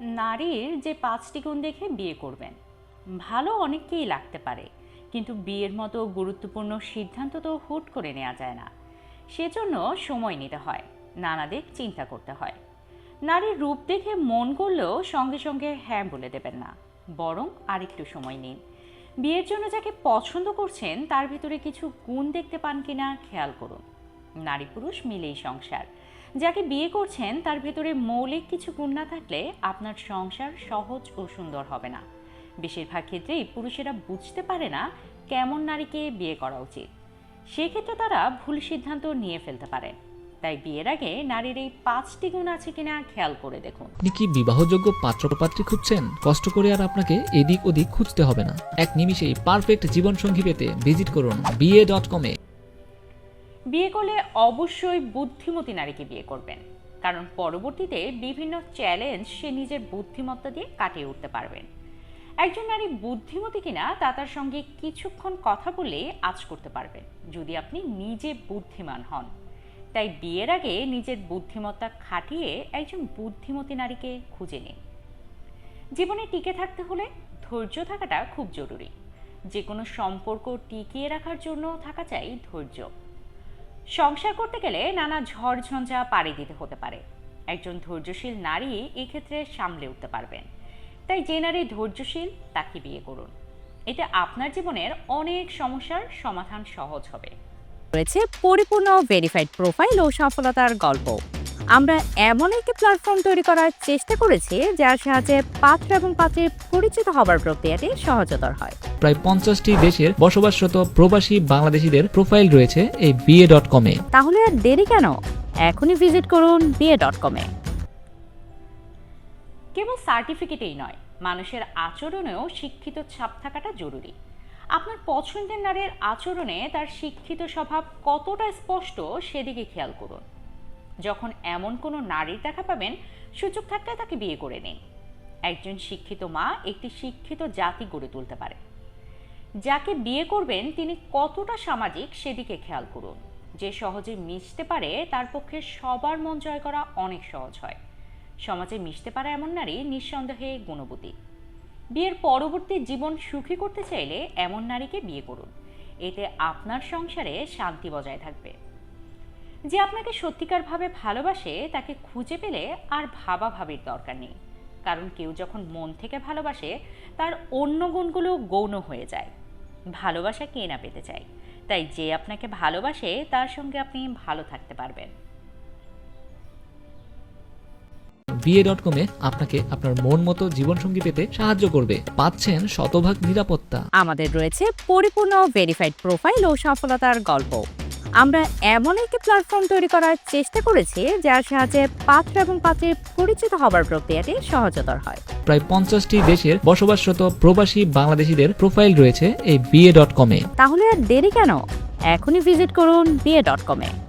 নারীর যে পাঁচটি গুণ দেখে বিয়ে করবেন। ভালো অনেককেই লাগতে পারে, কিন্তু বিয়ের মতো গুরুত্বপূর্ণ সিদ্ধান্ত তো হুট করে নেওয়া যায় না। সেজন্য সময় নিতে হয়, নানা দিক চিন্তা করতে হয়। নারীর রূপ দেখে মন করলেও সঙ্গে সঙ্গে হ্যাঁ বলে দেবেন না, বরং আরেকটু সময় নিন। বিয়ের জন্য যাকে পছন্দ করছেন, তার ভিতরে কিছু গুণ দেখতে পান কিনা খেয়াল করুন। নারী পুরুষ মিলেই সংসার। যাকে বিয়ে করছেন, তার ভেতরে মৌলিক কিছু গুণ না থাকলে আপনার সংসার সহজ ও সুন্দর হবে না। বেশিরভাগ ক্ষেত্রেই পুরুষেরা বুঝতে পারে না কেমন নারীকে বিয়ে করা উচিত। সেক্ষেত্রে তারা ভুল সিদ্ধান্ত নিয়ে ফেলতে পারে। তাই বিয়ের আগে নারীর এই পাঁচটি গুণ আছে কিনা খেয়াল করে দেখুন। আপনি কি বিবাহযোগ্য পাত্রপাত্রী খুঁজছেন? কষ্ট করে আর আপনাকে এদিক ওদিক খুঁজতে হবে না। এক নিমিষেই পারফেক্ট জীবনসঙ্গী পেতে ভিজিট করুন বিএ ডট কমে। বিয়ে করলে অবশ্যই বুদ্ধিমতী নারীকে বিয়ে করবেন। কারণ পরবর্তীতে বিভিন্ন চ্যালেঞ্জ সে নিজের বুদ্ধিমত্তা দিয়ে কাটিয়ে উঠতে পারবেন। একজন নারী বুদ্ধিমতী কিনা তা তার সঙ্গে কিছুক্ষণ কথা বলে আজ করতে পারবেন, যদি আপনি নিজে বুদ্ধিমান হন। তাই বিয়ের আগে নিজের বুদ্ধিমত্তা খাটিয়ে একজন বুদ্ধিমতী নারীকে খুঁজে নিন। জীবনে টিকে থাকতে হলে ধৈর্য থাকাটা খুব জরুরি। যে কোনো সম্পর্ক টিকিয়ে রাখার জন্য থাকা চাই ধৈর্য। সংসার করতে গেলে নানা ঝড়ঝঞ্ঝা পাড়ি দিতে হতে পারে। একজন ধৈর্যশীল নারী এক্ষেত্রে সামলে উঠতে পারবেন। তাই যে নারী ধৈর্যশীল, তাকে বিয়ে করুন। এটা আপনার জীবনের অনেক সমস্যার সমাধান সহজ হবে। রয়েছে পরিপূর্ণ ভেরিফাইড প্রোফাইল ও সফলতার গল্প। আমরা এমন একটি প্ল্যাটফর্ম তৈরি করার চেষ্টা করেছি যার সাহায্যে পাত্র এবং পাত্রীর পরিচিত হবার প্রক্রিয়াটি সহজতর হয়। প্রায় পঞ্চাশটি দেশের বসবাসরত প্রবাসী বাংলাদেশিদের প্রোফাইল রয়েছে এই বিএ ডট কমে তাহলে আর দেরি কেন? এখনই ভিজিট করুন বিয়ে ডট কমে কেবল সার্টিফিকেটেই নয় মানুষের আচরণেও শিক্ষিত ছাপ থাকাটা জরুরি। আপনার পছন্দের নারীর আচরণে তার শিক্ষিত স্বভাব কতটা স্পষ্ট সেদিকে খেয়াল করুন। যখন এমন কোনো নারীর দেখা পাবেন, সুযোগ থাকলে তাকে বিয়ে করে নিন। একজন শিক্ষিত মা একটি শিক্ষিত জাতি গড়ে তুলতে পারে। যাকে বিয়ে করবেন, তিনি কতটা সামাজিক সেদিকে খেয়াল করুন। যে সহজে মিশতে পারে, তার পক্ষে সবার মন জয় করা অনেক সহজ হয়। সমাজে মিশতে পারা এমন নারী নিঃসন্দেহে গুণবতী। বিয়ের পরবর্তী জীবন সুখী করতে চাইলে এমন নারীকে বিয়ে করুন। এতে আপনার সংসারে শান্তি বজায় থাকবে। যে আপনাকে সত্যিকারভাবে ভালোবাসে তাকে খুঁজে পেলে আর ভাবা ভাবির দরকার নেই। কারণ কেউ যখন মন থেকে ভালোবাসে তার অন্য গুণগুলো গৌণ হয়ে যায়। ভালোবাসা কে না পেতে চায়? তাই যে আপনাকে ভালোবাসে তার সঙ্গে আপনি ভালো থাকতে পারবেন। বিএ ডট কমে আপনাকে আপনার মন মতো জীবনসঙ্গী পেতে সাহায্য করবে। পাচ্ছেন শতভাগ নিরাপত্তা। আমাদের রয়েছে পরিপূর্ণ ভেরিফাইড প্রোফাইল ও সফলতার গল্প। আমরা এমন একটি প্ল্যাটফর্ম তৈরি করার চেষ্টা করেছি যার সাহায্যে পাত্র এবং পাত্রের পরিচিত হবার প্রক্রিয়াটি সহজতর হয়। প্রায় পঞ্চাশটি দেশের বসবাসরত প্রবাসী বাংলাদেশিদের প্রোফাইল রয়েছে এই বিএ ডট কমে তাহলে আর দেরি কেন? এখনই ভিজিট করুন বিএ ডট কমে